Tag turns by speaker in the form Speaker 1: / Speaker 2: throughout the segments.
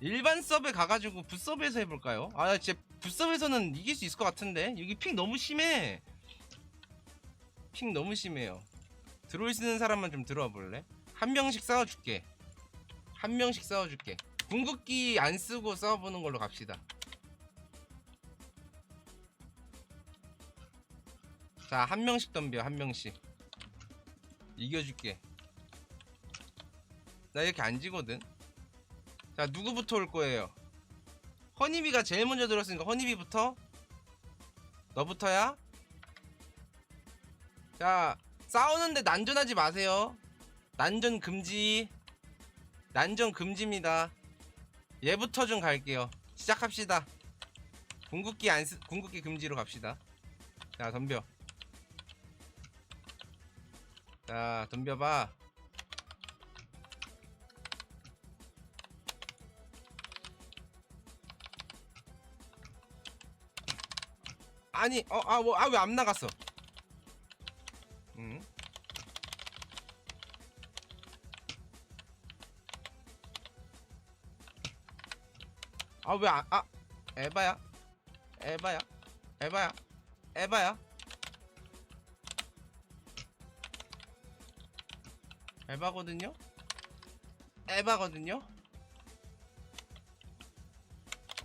Speaker 1: 일반 서브에 가가지고 붓서브에서 해볼까요? 아 진짜 붓서브에서는 이길 수 있을 것 같은데? 여기 픽 너무 심해. 픽 너무 심해요. 들어올 수 있는 사람만 좀 들어와 볼래? 한 명씩 싸워줄게. 한 명씩 싸워줄게. 궁극기 안 쓰고 싸워보는 걸로 갑시다. 자 한 명씩 덤벼 한 명씩. 이겨줄게. 나 이렇게 안 지거든 자 누구부터 올 거예요? 허니비가 제일 먼저 들었으니까 허니비부터? 너부터야? 자 싸우는데 난전하지 마세요. 난전 금지. 난전 금지입니다. 얘부터 좀 갈게요. 시작합시다. 궁극기 안 쓰, 궁극기 금지로 갑시다. 자 덤벼. 자 덤벼봐 아니 어 아 뭐 아 왜 안 나갔어? 응? 아왜아 아, 에바야? 에바야? 에바야? 에바야? 에바거든요? 에바거든요?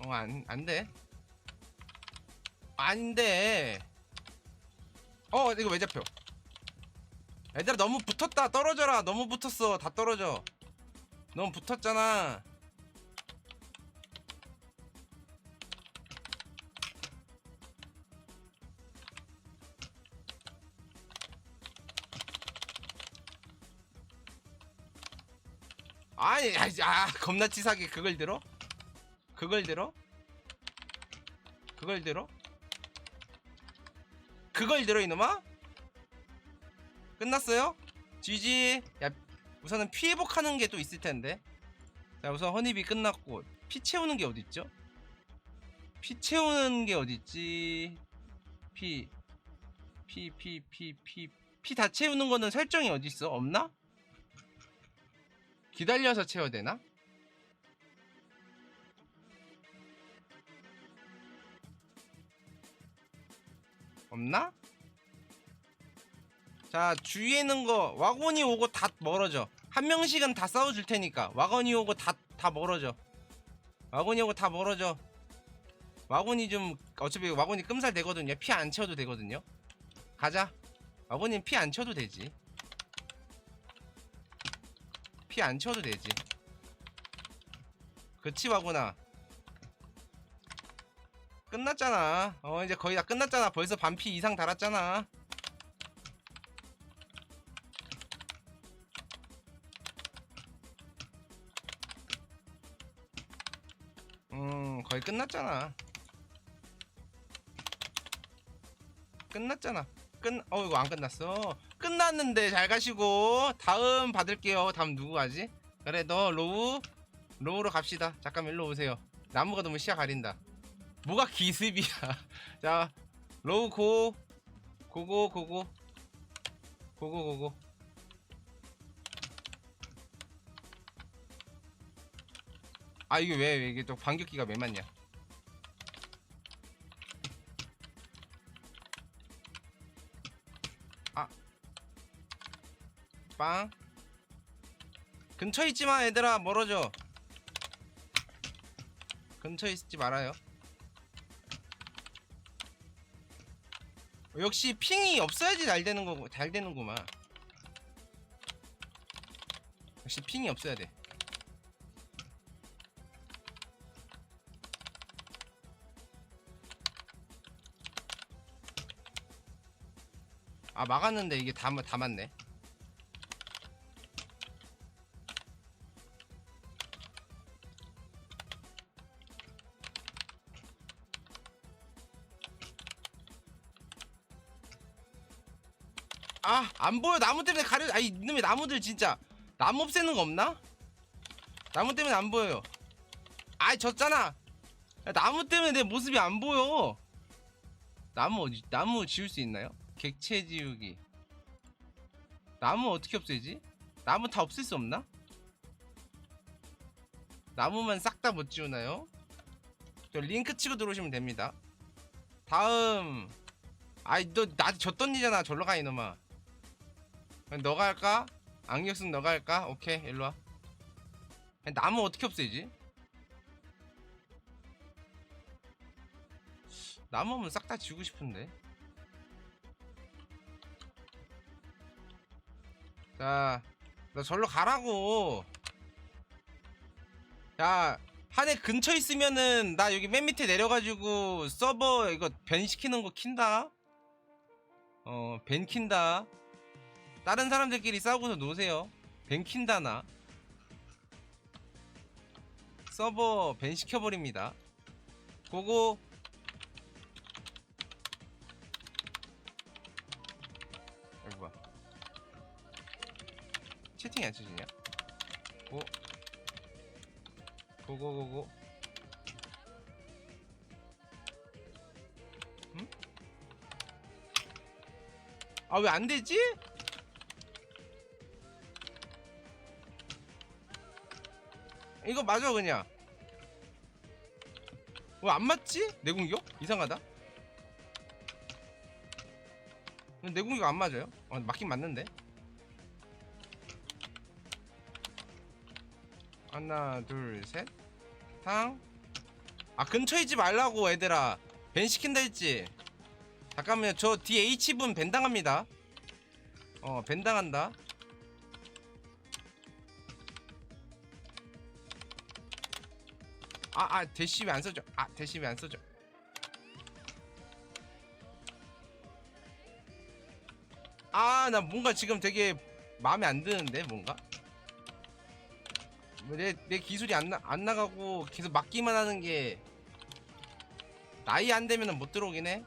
Speaker 1: 어안 안돼 안돼 어 이거 왜 잡혀? 얘들아 너무 붙었다. 떨어져라. 너무 붙었어. 다 떨어져. 너무 붙었잖아. 아니 아이, 아 겁나 치사하게 그걸 들어? 그걸 들어? 그걸 들어? 그걸 들어 이놈아? 끝났어요? GG 야 우선은 피 회복하는 게 또 있을 텐데 자 우선 허니비 끝났고 피 채우는 게 어딨죠? 피 채우는 게 어딨지? 피 피 피 피 피 피 다 채우는 거는 설정이 어딨어? 없나? 기다려서 채워야 되나? 없나? 자 주위에 있는 거 와곤이 오고 다 멀어져. 한 명씩은 다 싸워줄 테니까. 와곤이 오고 다 다 멀어져. 와곤이 오고 다 멀어져. 와곤이 좀 어차피 와곤이 끔살 되거든요. 피 안 채워도 되거든요. 가자. 와곤이는 피 안 채워도 되지. 피 안 채워도 되지. 그치 와곤아 끝났잖아. 어 이제 거의 다 끝났잖아. 벌써 반피 이상 달았잖아. 음 거의 끝났잖아. 끝났잖아. 끝 어 이거 안 끝났어. 끝났는데 잘 가시고 다음 받을게요. 다음 누구 가지? 그래 너 로우? 로우로 갑시다. 잠깐 일로 오세요. 나무가 너무 시야 가린다 뭐가 기습이야? 자 로우 고 고고 고고. 고고 고고. 아 이게 왜, 왜 이게 또 반격기가 왜 맞냐? 아. 빵. 근처에 있지마 얘들아. 멀어져. 근처에 있지 말아요 역시 핑이 없어야지 잘 되는 거고 잘 되는구만. 역시 핑이 없어야 돼. 아 막았는데 이게 다, 다 맞네 안 보여 나무 때문에 가려 아 이놈의 나무들 진짜 나무 없애는 거 없나? 나무 때문에 안 보여요 아이 졌잖아 야, 나무 때문에 내 모습이 안 보여 나무 어디 나무 지울 수 있나요? 객체 지우기 나무 어떻게 없애지? 나무 다 없앨 수 없나? 나무만 싹 다 못 지우나요? 저 링크 치고 들어오시면 됩니다. 다음 아이 너 나한테 졌던 이잖아 절로 가 이놈아 너가 할까? 악력승 너가 할까? 오케이 일로와 나무 어떻게 없애지? 나무 하면 싹 다 지우고 싶은데 자, 너 절로 가라고. 야, 한해 근처 있으면은 나 여기 맨 밑에 내려가지고 서버 이거 벤 시키는 거 킨다. 어, 벤 킨다. 다른 사람들끼리 싸우고서 노세요. 벤 킨다 나. 서버 벤 시켜버립니다. 고고. 여기 봐. 채팅이 안 쳐지냐? 고 고고고고 응? 아왜 안 되지? 이거 맞아 그냥. 왜 안 맞지? 내 공격? 이상하다. 내 공격 안 맞아요? 어, 맞긴 맞는데. 하나 둘셋. 탕. 아 근처에 있지 말라고 얘들아. 벤 시킨다 했지. 잠깐만요. 저 뒤에 H분 벤 당합니다. 어벤 당한다 아 아 대시 왜안 써져 아 대시 왜안 써져 아 나 뭔가 지금 되게 마음에 안 드는데 뭔가? 뭐 내, 내 기술이 안, 나, 안 나가고 계속 맞기만 하는 게 나이 안 되면 못 들어오긴 해.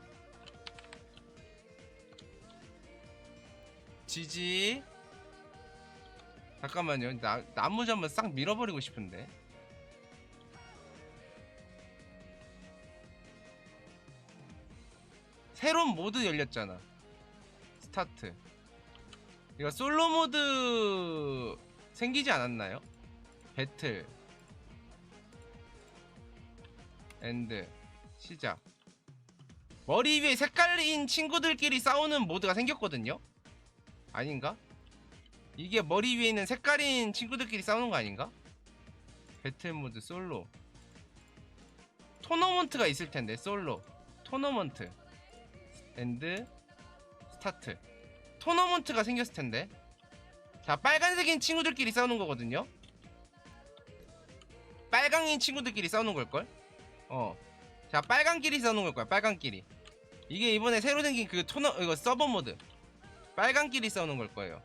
Speaker 1: 지지. 잠깐만요. 나, 나무지 한번 싹 밀어버리고 싶은데 새로운 모드 열렸잖아. 스타트. 이거 솔로 모드 생기지 않았나요? 배틀. 엔드. 시작. 머리 위에 색깔인 친구들끼리 싸우는 모드가 생겼거든요? 아닌가? 이게 머리 위에 있는 색깔인 친구들끼리 싸우는 거 아닌가? 배틀 모드 솔로. 토너먼트가 있을 텐데 솔로. 토너먼트 엔드 스타트 토너먼트가 생겼을 텐데 자 빨간색인 친구들끼리 싸우는 거거든요 빨강인 친구들끼리 싸우는 걸걸? 어. 자, 빨강끼리 싸우는 걸 거야, 빨강끼리. 이게 이번에 새로 생긴 그 토너, 이거 서버 모드. 빨강끼리 싸우는 걸 거예요.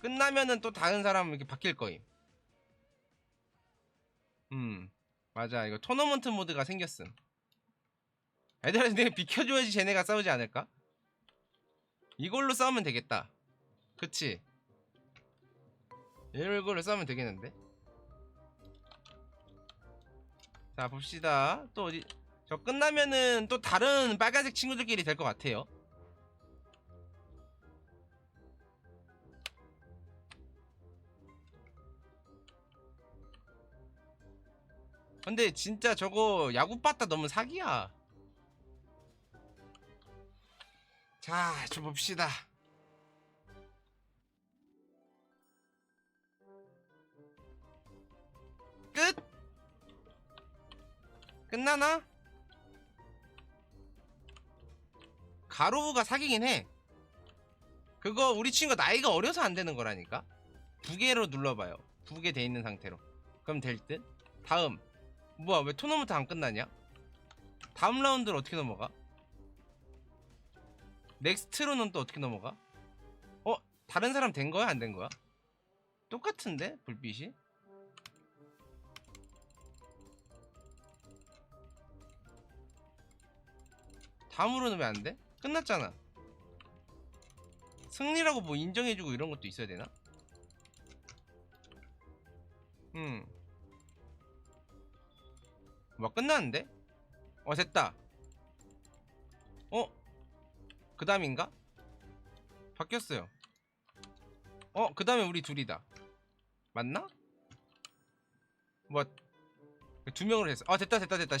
Speaker 1: 끝나면은 또 다른 사람 이렇게 바뀔 거임. 음, 맞아. 이거 토너먼트 모드가 생겼음. 애들한테 내가 비켜줘야지 쟤네가 싸우지 않을까? 이걸로 싸우면 되겠다. 그치? 이걸로 싸우면 되겠는데? 자 봅시다 또 어디 저 끝나면은 또 다른 빨간색 친구들끼리 될 것 같아요 근데 진짜 저거 야구 빠따 너무 사기야 자 좀 봅시다 끝 끝나나? 가로우가 사기긴 해. 그거 우리 친구가 나이가 어려서 안 되는 거라니까. 두 개로 눌러봐요. 두개돼 있는 상태로. 그럼 될 듯. 다음. 뭐야 왜 토너먼트 안 끝나냐? 다음 라운드를 어떻게 넘어가? 넥스트로는 또 어떻게 넘어가? 어? 다른 사람 된 거야? 안 된 거야? 똑같은데? 불빛이? 다음으로는 왜 안 돼? 끝났잖아. 승리라고 뭐 인정해주고 이런 것도 있어야 되나? 음. 뭐 끝났는데? 어 됐다. 어? 그 다음인가? 바뀌었어요. 어? 그 다음에 우리 둘이다. 맞나? 뭐두 명으로 했어 아 됐다 됐다 됐다